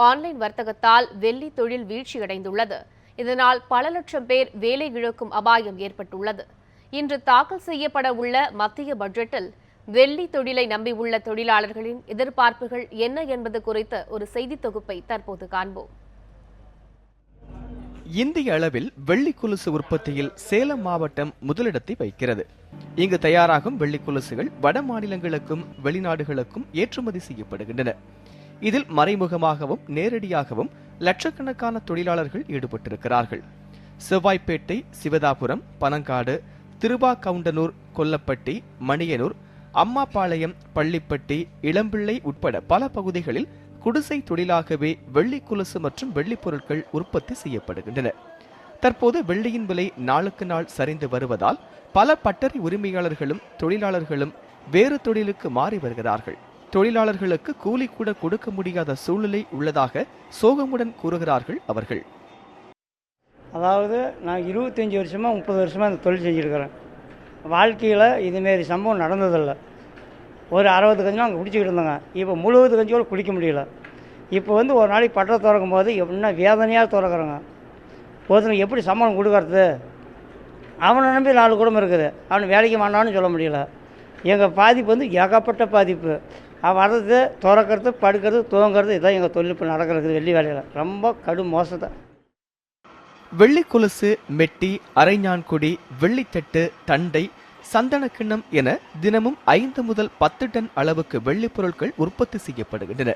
Online வர்த்தகத்தால் வெள்ளி தொழில் வீழ்ச்சியடைந்துள்ளது. இதனால் பல லட்சம் பேர் வேலை இழக்கும் அபாயம் ஏற்பட்டுள்ளது. இன்று தாக்கல் செய்யப்பட உள்ள மத்திய பட்ஜெட்டில் வெள்ளி தொழிலை நம்பியுள்ள தொழிலாளர்களின் எதிர்பார்ப்புகள் என்ன என்பது குறித்த ஒரு செய்தி தொகுப்பை தற்போது காண்போம். இந்திய அளவில் வெள்ளி கொலுசு உற்பத்தியில் சேலம் மாவட்டம் முதலிடத்தை வைக்கிறது. இங்கு தயாராகும் வெள்ளி கொலுசுகள் வட மாநிலங்களுக்கும் வெளிநாடுகளுக்கும் ஏற்றுமதி செய்யப்படுகின்றன. இதில் மறைமுகமாகவும் நேரடியாகவும் லட்சக்கணக்கான தொழிலாளர்கள் ஈடுபட்டிருக்கிறார்கள். செவ்வாய்ப்பேட்டை சிவதாபுரம் பனங்காடு திருவாக்கவுண்டனூர் கொல்லப்பட்டி மணியனூர் அம்மாபாளையம் பள்ளிப்பட்டி இளம்பிள்ளை உட்பட பல பகுதிகளில் குடிசை தொழிலாகவே வெள்ளி குலுசு மற்றும் வெள்ளிப் பொருட்கள் உற்பத்தி செய்யப்படுகின்றன. தற்போது வெள்ளியின் விலை நாளுக்கு நாள் சரிந்து வருவதால் பல பட்டறை உரிமையாளர்களும் தொழிலாளர்களும் வேறு தொழிலுக்கு மாறி வருகிறார்கள். தொழிலாளர்களுக்கு கூலி கூட கொடுக்க முடியாத சூழ்நிலை உள்ளதாக சோகமுடன் கூறுகிறார்கள் அவர்கள். அதாவது நான் இருபத்தஞ்சி வருஷமாக முப்பது வருஷமாக இந்த தொழில் செஞ்சுருக்கிறேன். வாழ்க்கையில் இதுமாரி சம்பவம் நடந்ததில்லை. ஒரு அறுபது கஞ்சி அங்கே குடிச்சிக்கிட்டு இருந்தேங்க. இப்போ முழுவது கஞ்சி கூட குடிக்க முடியல. இப்போ வந்து ஒரு நாளைக்கு பட்டை திறக்கும் போது என்ன வேதனையாக திறக்கிறோங்க. ஒருத்தனுக்கு எப்படி சம்பளம் கொடுக்கறது? அவனை நம்பி நாலு குடும்பம் இருக்குது. அவன் வேலைக்கு வேண்டான்னு சொல்ல முடியல. எங்கள் பாதிப்பு வந்து ஏகப்பட்ட பாதிப்பு. வர்றது திறக்கிறது படுக்கிறது தூங்கிறது இதான் எங்கள் தொழில் இப்போ நடக்கிறது வெள்ளி வேலையில். ரொம்ப கடும் மோசத்தை. வெள்ளி கொலுசு மெட்டி அரைஞான்குடி வெள்ளித்தட்டு தண்டை சந்தனக்கிண்ணம் என தினமும் ஐந்து முதல் பத்து டன் அளவுக்கு வெள்ளிப் பொருட்கள் உற்பத்தி செய்யப்படுகின்றன.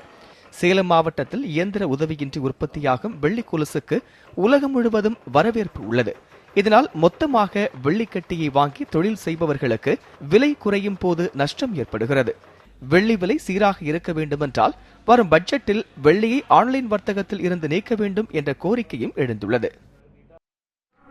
சேலம் மாவட்டத்தில் இயந்திர உதவியின்றி உற்பத்தியாகும் வெள்ளி கொலுசுக்கு உலகம் முழுவதும் வரவேற்பு உள்ளது. இதனால் மொத்தமாக வெள்ளிக்கட்டியை வாங்கி தொழில் செய்பவர்களுக்கு விலை குறையும் போது நஷ்டம் ஏற்படுகிறது. வெள்ளி விலை சீராக இருக்க வேண்டுமென்றால் வரும் பட்ஜெட்டில் வெள்ளியை ஆன்லைன் வர்த்தகத்தில் இருந்து நீக்க வேண்டும் என்ற கோரிக்கையும் எழுந்துள்ளது.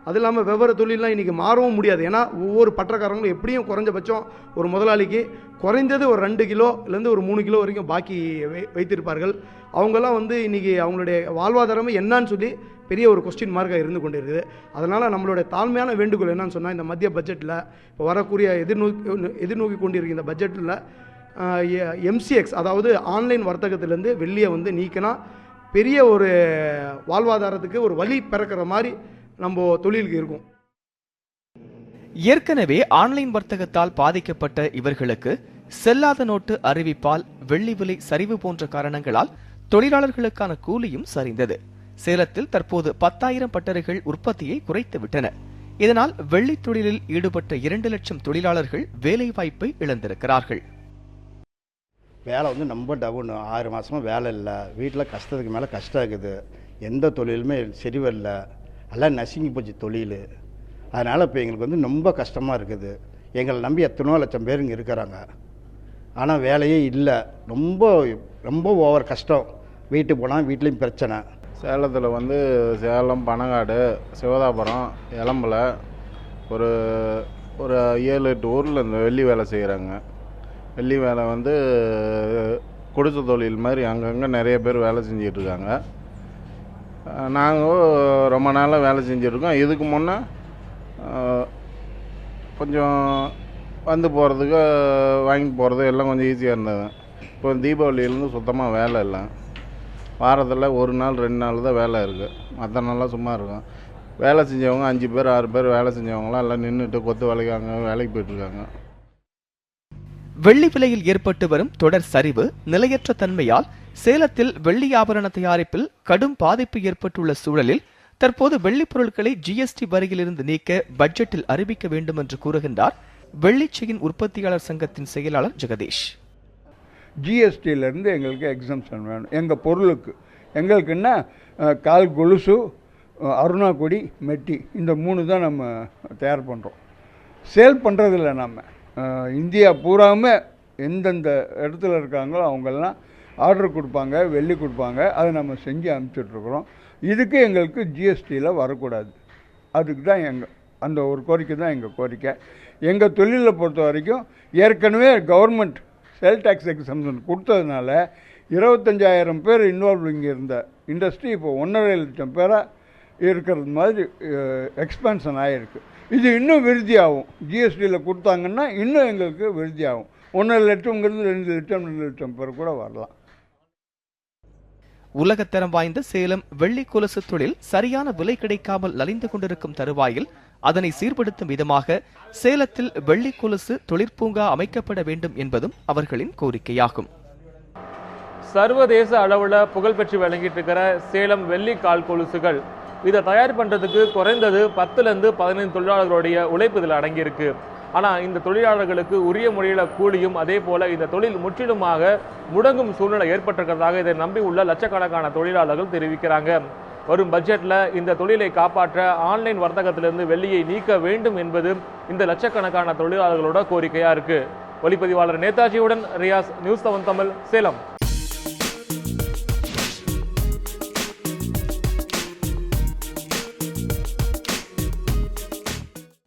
அது இல்லாமல் வெவ்வேறு தொழிலெலாம் இன்றைக்கி மாறவும் முடியாது. ஏன்னா ஒவ்வொரு பட்டக்காரங்களும் எப்படியும் குறைஞ்சபட்சம் ஒரு முதலாளிக்கு குறைந்தது ஒரு ரெண்டு கிலோலேருந்து ஒரு மூணு கிலோ வரைக்கும் பாக்கி வை வைத்திருப்பார்கள். அவங்கெல்லாம் வந்து இன்றைக்கி அவங்களுடைய வாழ்வாதாரமே என்னான்னு சொல்லி பெரிய ஒரு கொஸ்டின் மார்க்காக இருந்து கொண்டு இருக்குது அதனால் நம்மளுடைய தாழ்மையான வேண்டுகோள் என்னன்னு சொன்னால் இந்த மத்திய பட்ஜெட்டில் இப்போ வரக்கூடிய எதிர்நோக்கி எதிர்நோக்கி கொண்டிருக்கிற இந்த பட்ஜெட்டில் எம்சிஎக்ஸ் அதாவது ஆன்லைன் வர்த்தகத்திலேருந்து வெள்ளியை வந்து நீக்கினா பெரிய ஒரு வாழ்வாதாரத்துக்கு ஒரு வழி பிறக்கிற மாதிரி நம்ம தொழிலுக்கு இருக்கும். ஏற்கனவே ஆன்லைன் வர்த்தகத்தால் பாதிக்கப்பட்ட இவர்களுக்கு செல்லாத நோட்டு அறிவிப்பால் வெள்ளி விலை சரிவு போன்ற காரணங்களால் தொழிலாளர்களுக்கான கூலியும் சரிந்தது. சேலத்தில் தற்போது பத்தாயிரம் பட்டறைகள் உற்பத்தியை குறைத்து விட்டன இதனால் வெள்ளி தொழிலில் ஈடுபட்ட இரண்டு லட்சம் தொழிலாளர்கள் வேலைவாய்ப்பை இழந்திருக்கிறார்கள். வேலை வந்து ரொம்ப டவுன். ஆறு மாதமாக வேலை இல்லை. வீட்டில் கஷ்டத்துக்கு மேலே கஷ்டம் இருக்குது எந்த தொழிலுமே சரி வரல. எல்லாம் நசுங்கி போச்சு தொழில். அதனால் இப்போ எங்களுக்கு வந்து ரொம்ப கஷ்டமாக இருக்குது. எங்களை நம்பி எத்தனோ லட்சம் பேர் இங்கே இருக்கிறாங்க. ஆனால் வேலையே இல்லை. ரொம்ப ரொம்ப ஓவர் கஷ்டம். வீட்டுக்கு போனால் வீட்லேயும் பிரச்சனை. சேலத்தில் வந்து சேலம் பனங்காடு சிவதாபுரம் எலம்பலை ஒரு ஒரு ஏழு எட்டு ஊரில் இந்த வெள்ளி வேலை செய்கிறாங்க வெள்ளி வேலை வந்து கொடுத்த தொழில் மாதிரி அங்கங்கே நிறைய பேர் வேலை செஞ்சிட்டு இருக்காங்க நாங்கள் ரொம்ப நாளாக வேலை செஞ்சுருக்கோம் இதுக்கு முன்னே கொஞ்சம் வந்து போகிறதுக்கு வாங்கி போகிறது எல்லாம் கொஞ்சம் ஈஸியாக இருந்தது. இப்போ தீபாவளியிலேருந்து சுத்தமாக வேலை இல்லை. வாரத்தில் ஒரு நாள் ரெண்டு நாள் தான் வேலை இருக்குது மற்ற நாளாக சும்மா இருக்கும். வேலை செஞ்சவங்க அஞ்சு பேர் ஆறு பேர் வேலை செஞ்சவங்களாம் எல்லாம் நின்றுட்டு கொத்து வேலைக்காங்க வேலைக்கு போயிட்டுருக்காங்க வெள்ளி விலையில் ஏற்பட்டு வரும் தொடர் சரிவு நிலையற்ற தன்மையால் சேலத்தில் வெள்ளி ஆபரண தயாரிப்பில் கடும் பாதிப்பு ஏற்பட்டுள்ள சூழலில் தற்போது வெள்ளிப் பொருட்களை ஜிஎஸ்டி வரியிலிருந்து நீக்க பட்ஜெட்டில் அறிவிக்க வேண்டும் என்று கூறுகின்றார் வெள்ளிச்சையின் உற்பத்தியாளர் சங்கத்தின் செயலாளர் ஜெகதீஷ். ஜிஎஸ்டியிலேருந்து எங்களுக்கு எக்ஸம்ஷன் வேணும். எங்கள் பொருளுக்கு. எங்களுக்குன்னா கால் கொலுசு அருணாக்குடி மெட்டி. இந்த மூணு தான் நம்ம தயார் பண்ணுறோம் சேல் பண்ணுறதில்ல நம்ம இந்தியா பூராமே எந்தெந்த இடத்துல இருக்காங்களோ அவங்கெல்லாம் ஆர்டர் கொடுப்பாங்க வெள்ளி கொடுப்பாங்க. அதை நம்ம செஞ்சு அனுப்பிச்சிட்ருக்குறோம். இதுக்கு எங்களுக்கு ஜிஎஸ்டியில் வரக்கூடாது. அதுக்கு தான் எங்கள் அந்த ஒரு கோரிக்கை தான் எங்கள் கோரிக்கை. எங்கள் தொழிலை பொறுத்த வரைக்கும் ஏற்கனவே கவர்மெண்ட் சேல் டேக்ஸ் எக்ஸம்ஷன் கொடுத்ததுனால இருபத்தஞ்சாயிரம் பேர் இன்வால்வ் இங்கே இருந்த இண்டஸ்ட்ரி இப்போ ஒன்றரை லட்சம் பேராக இருக்கிறது மாதிரி எக்ஸ்பென்ஷன் ஆகிருக்கு இது இன்னும் விருத்தியாகும். ஜிஎஸ்டியில் கொடுத்தாங்கன்னா இன்னும் எங்களுக்கு விருத்தியாகும். ஒன்றரை லட்சங்கிறது ரெண்டு லட்சம் ரெண்டு லட்சம் பேர் கூட வரலாம். உலகத்தரம் வாய்ந்த சேலம் வெள்ளி கொலுசு தொழில் சரியான விலை கிடைக்காமல் நலிந்து கொண்டிருக்கும் தருவாயில் அதனை சீர்படுத்தும் விதமாக சேலத்தில் வெள்ளி கொலுசு தொழிற்பூங்கா அமைக்கப்பட வேண்டும் என்பதும் அவர்களின் கோரிக்கையாகும். சர்வதேச அளவில் புகழ்பெற்று விளங்கிட்டு இருக்கிற சேலம் வெள்ளி கால் கொலுசுகள் இதை தயார் பண்ணுறதுக்கு குறைந்தது பத்துலேருந்து பதினைந்து தொழிலாளர்களுடைய உழைப்பு இதில் அடங்கியிருக்கு. ஆனால் இந்த தொழிலாளர்களுக்கு உரிய முறையில் கூலியும் அதே போல் இந்த தொழில் முற்றிலுமாக முடங்கும் சூழ்நிலை ஏற்பட்டிருக்கிறதாக இதை நம்பி உள்ள லட்சக்கணக்கான தொழிலாளர்கள் தெரிவிக்கிறாங்க. வரும் பட்ஜெட்டில் இந்த தொழிலை காப்பாற்ற ஆன்லைன் வர்த்தகத்திலிருந்து வெள்ளியை நீக்க வேண்டும் என்பது இந்த லட்சக்கணக்கான தொழிலாளர்களோட கோரிக்கையாக இருக்குது ஒளிப்பதிவாளர் நேதாஜியுடன் ரியாஸ் நியூஸ் செவன் தமிழ் சேலம்.